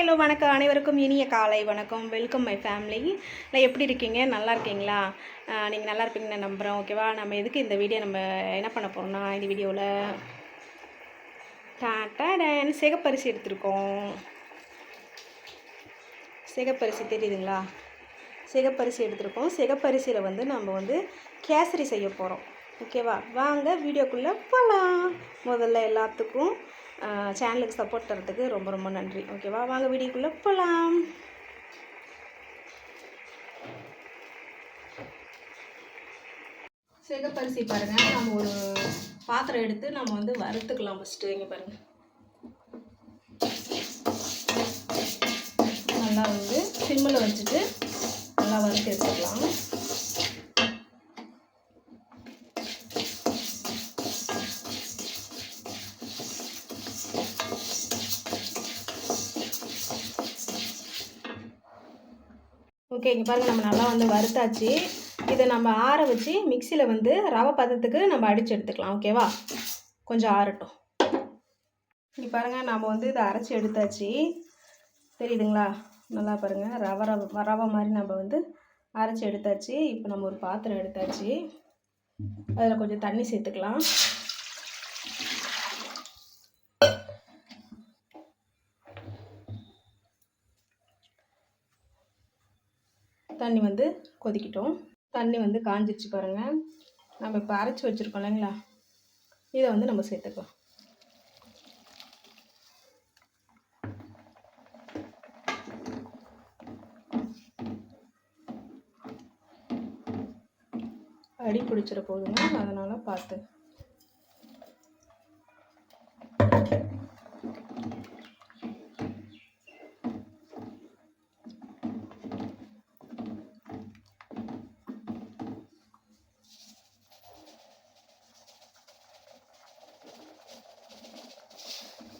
Hello வணக்கம். அனைவருக்கும் இனிய காலை வணக்கம். வெல்கம் மை ஃபேமிலி இல்லை எப்படி இருக்கீங்க? நல்லா இருக்கீங்களா? நீங்கள் நல்லா இருப்பீங்கன்னு நம்புகிறோம் ஓகேவா நம்ம எதுக்கு இந்த வீடியோ நம்ம என்ன பண்ண போகிறோம்னா இந்த வீடியோவில் டாட்டா சிகப்பரிசி எடுத்திருக்கோம். சிகப்பரிசி தெரியுதுங்களா? சிகப்பரிசி எடுத்திருக்கோம். சிகப்பரிசியில் வந்து நம்ம வந்து கேசரி செய்ய போகிறோம் ஓகேவா வாங்க வீடியோக்குள்ளே போகலாம் முதல்ல எல்லாத்துக்கும் சேனலுக்கு சப்போர்ட் தரத்துக்கு ரொம்ப ரொம்ப நன்றி. ஓகேவா வாங்க வீடியோக்குள்ளே போகலாம் சிகப்பரிசி பாருங்கள் நம்ம ஒரு பாத்திரம் எடுத்து நம்ம வந்து வறுத்துக்கலாம் ஃபஸ்ட்டு இங்கே பாருங்கள் நல்லா வந்து சிம்மில் வச்சுட்டு நல்லா வறுத்து எடுத்துக்கலாம் ஓகே இங்கே பாருங்கள் நம்ம நல்லா வந்து வறுத்தாச்சு. இதை நம்ம ஆற வச்சு மிக்சியில் வந்து ரவை பதத்துக்கு நம்ம அடித்து எடுத்துக்கலாம் ஓகேவா கொஞ்சம் ஆறட்டும். இங்கே பாருங்கள் நம்ம வந்து இதை அரைச்சி எடுத்தாச்சு. தெரியுதுங்களா? நல்லா பாருங்கள் ரவை ரவை ரவை மாதிரி நம்ம வந்து அரைச்சி எடுத்தாச்சு. இப்போ நம்ம ஒரு பாத்திரம் எடுத்தாச்சு. அதில் கொஞ்சம் தண்ணி சேர்த்துக்கலாம். தண்ணி வந்து கொதிக்கிட்டோம். தண்ணி வந்து காஞ்சிச்சு பாருங்கள் நம்ம இப்போ அரைச்சி வச்சுருக்கோம் இல்லைங்களா? இதை வந்து நம்ம சேர்த்துக்கலாம். அடி பிடிச்சிட போகுதுங்க அதனால் பார்த்து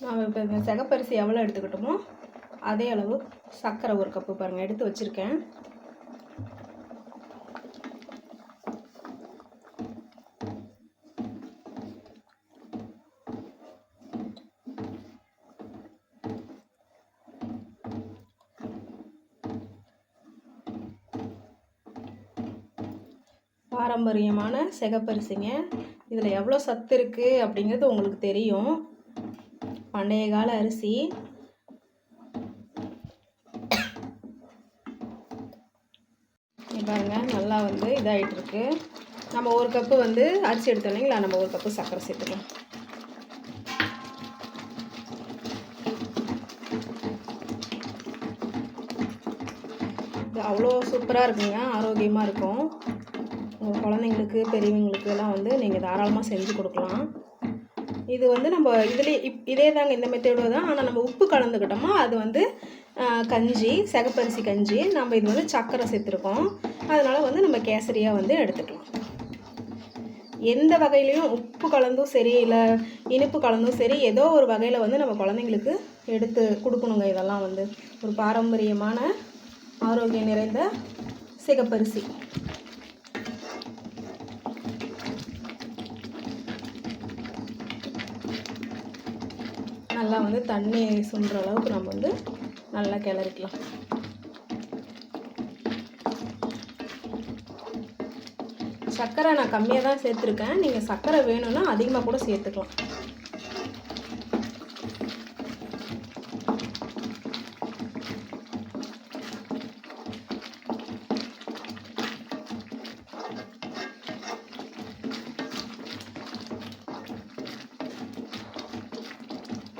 நான் இப்போ இந்த சிகப்பரிசி எவ்வளோ எடுத்துக்கிட்டோமோ அதே அளவு சர்க்கரை ஒரு கப்பு பாருங்கள் எடுத்து வச்சுருக்கேன். பாரம்பரியமான சிகப்பரிசிங்க. இதில் எவ்வளோ சத்து இருக்குது அப்படிங்கிறது உங்களுக்கு தெரியும். பண்டைய கால அரிசி. இங்க பாருங்க நல்லா வந்து இதாகிட்டு இருக்கு நம்ம ஒரு கப்பு வந்து அரிசி எடுத்தோம் இல்லைங்களா? நம்ம ஒரு கப்பு சர்க்கரை சேர்த்துக்கலாம். இது அவ்வளோ சூப்பராக இருக்குங்க. ஆரோக்கியமாக இருக்கும். உங்கள் குழந்தைங்களுக்கு பெரியவங்களுக்கு எல்லாம் வந்து நீங்கள் தாராளமாக செஞ்சு கொடுக்கலாம். இது வந்து நம்ம இதுலேயே இப் இதே தாங்க இந்த மெத்தேடு தான். ஆனால் நம்ம உப்பு கலந்துக்கிட்டோமா அது வந்து கஞ்சி சிகப்பரிசி கஞ்சி நம்ம இது வந்து சர்க்கரை சேர்த்துருக்கோம். அதனால் வந்து நம்ம கேசரியாக வந்து எடுத்துக்கலாம். எந்த வகையிலையும் உப்பு கலந்தும் சரி இல்லை இனிப்பு கலந்தும் சரி ஏதோ ஒரு வகையில் வந்து நம்ம குழந்தைங்களுக்கு எடுத்து கொடுக்கணுங்க. இதெல்லாம் வந்து ஒரு பாரம்பரியமான ஆரோக்கியம் நிறைந்த சிகப்பரிசி. நல்லா வந்து தண்ணி சுண்டுற அளவுக்கு நம்ம வந்து நல்லா கிளறிக்கலாம். சர்க்கரை நான் கம்மியாக தான் சேர்த்துருக்கேன். நீங்கள் சர்க்கரை வேணும்னா அதிகமாக கூட சேர்த்துக்கலாம்.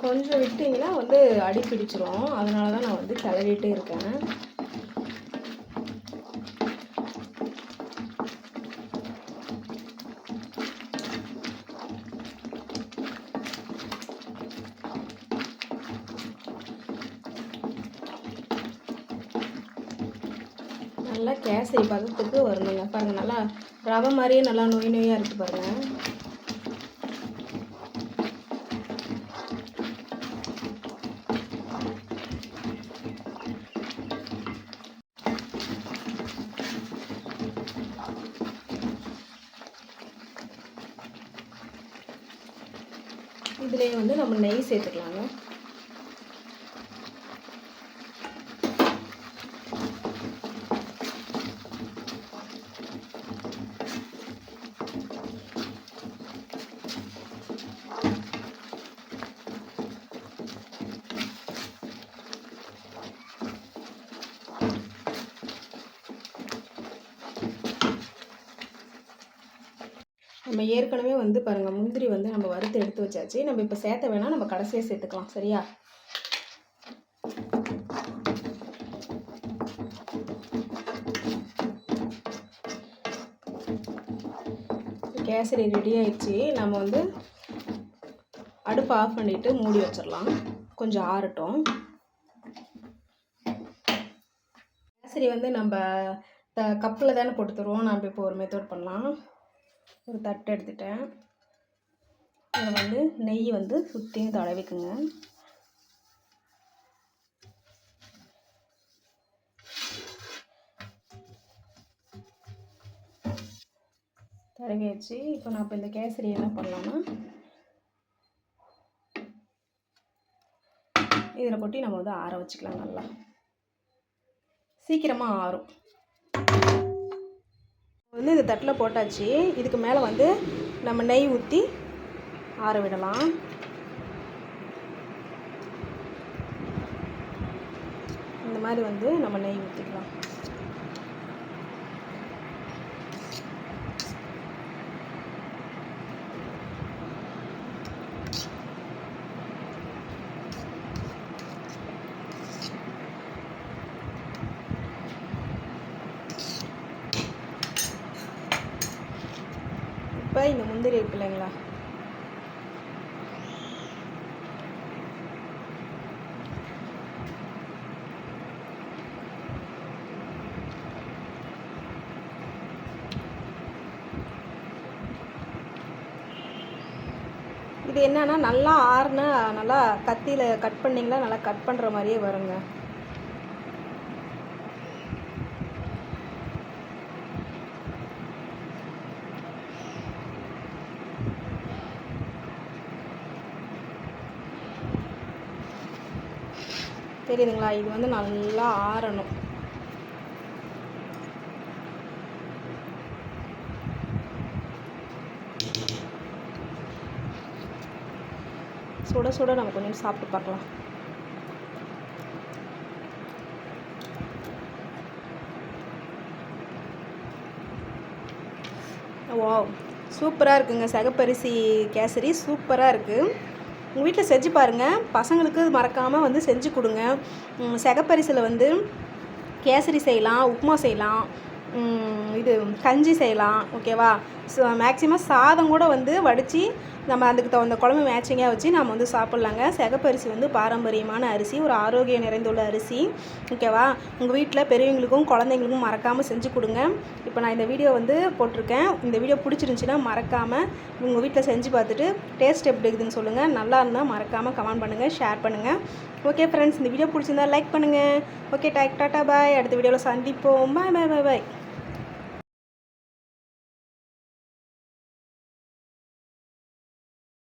கொஞ்சம் விட்டிங்கன்னா வந்து அடி பிடிச்சிரும். அதனால தான் நான் வந்து கிளறிட்டே இருக்கேன். நல்லா கேசரி பதத்துக்கு வரணுங்க. பாருங்கள் நல்லா ரவை மாதிரியே நல்லா நொய் நொய்யாக இருக்குது பாருங்கள் இதுலேயே வந்து நம்ம நெய் சேர்த்துக்கலாங்க. நம்ம ஏற்கனவே வந்து பாருங்கள் முந்திரி வந்து நம்ம வறுத்து எடுத்து வச்சாச்சு. நம்ம இப்போ சேர்த்த வேணால் நம்ம கடைசியாக சேர்த்துக்கலாம் சரியா? கேசரி ரெடி ஆயிடுச்சு. நம்ம வந்து அடுப்பு ஆஃப் பண்ணிவிட்டு மூடி வச்சிடலாம். கொஞ்சம் ஆறட்டும். கேசரி வந்து நம்ம த கப்பில் தானே போட்டு தருவோம். நம்ம இப்போ ஒரு மெத்தட் பண்ணலாம். ஒரு தட்டு எடுத்துட்டேன். இதில் வந்து நெய் வந்து சுற்றியும் தடவிக்குங்க. தடவியாச்சு. இப்போ நான் இப்போ இந்த கேசரி என்ன பண்ணலான்னா இதில் கொட்டி நம்ம வந்து ஆற வச்சுக்கலாம் நல்லா. சீக்கிரமாக ஆறும். வந்து இந்த தட்டில் போட்டாச்சு. இதுக்கு மேலே வந்து நம்ம நெய் ஊற்றி ஆற விடலாம். இந்த மாதிரி வந்து நம்ம நெய் ஊற்றிக்கலாம் இப்போ இந்த முந்திரி இருக்கு இல்லைங்களா? இது என்னன்னா நல்லா ஆறுனா நல்லா கத்தியில் கட் பண்ணிங்களா நல்லா கட் பண்ணுற மாதிரியே வருங்க. தெரியுதுங்களா? இது வந்து நல்லா ஆறணும். சுட சுட நம்ம கொஞ்சம் சாப்பிட்டு பார்க்கலாம். வாவ். சூப்பராக இருக்குங்க. சகப்பரிசி கேசரி சூப்பராக இருக்குது உங்கள் வீட்டில் செஞ்சு பாருங்கள் பசங்களுக்கு மறக்காமல் வந்து செஞ்சு கொடுங்க. செகப்பரிசில் வந்து கேசரி செய்யலாம் உப்புமா செய்யலாம். இது கஞ்சி செய்யலாம். ஓகேவா? மேக்ஸிமம் சாதம் கூட வந்து வடித்து நம்ம அதுக்கு தகுந்த குழம்பு மேட்சிங்காக வச்சு நம்ம வந்து சாப்பிட்லாங்க. சிகப்பரிசி வந்து பாரம்பரியமான அரிசி ஒரு ஆரோக்கியம் நிறைந்துள்ள அரிசி. ஓகேவா உங்கள் வீட்டில் பெரியவங்களுக்கும் குழந்தைங்களுக்கும் மறக்காமல் செஞ்சு கொடுங்க. இப்போ நான் இந்த வீடியோ வந்து போட்டிருக்கேன். இந்த வீடியோ பிடிச்சிருந்துச்சின்னா மறக்காமல் உங்கள் வீட்டில் செஞ்சு பார்த்துட்டு டேஸ்ட் எப்படி இருக்குதுன்னு சொல்லுங்கள் நல்லா இருந்தால் மறக்காமல் கமெண்ட் பண்ணுங்கள் ஷேர் பண்ணுங்கள் ஓகே ஃப்ரெண்ட்ஸ் இந்த வீடியோ பிடிச்சிருந்தா லைக் பண்ணுங்கள் ஓகே டாக் டாட்டா பாய் அடுத்த வீடியோவில் சந்திப்போம். பாய் பாய் பாய் பாய்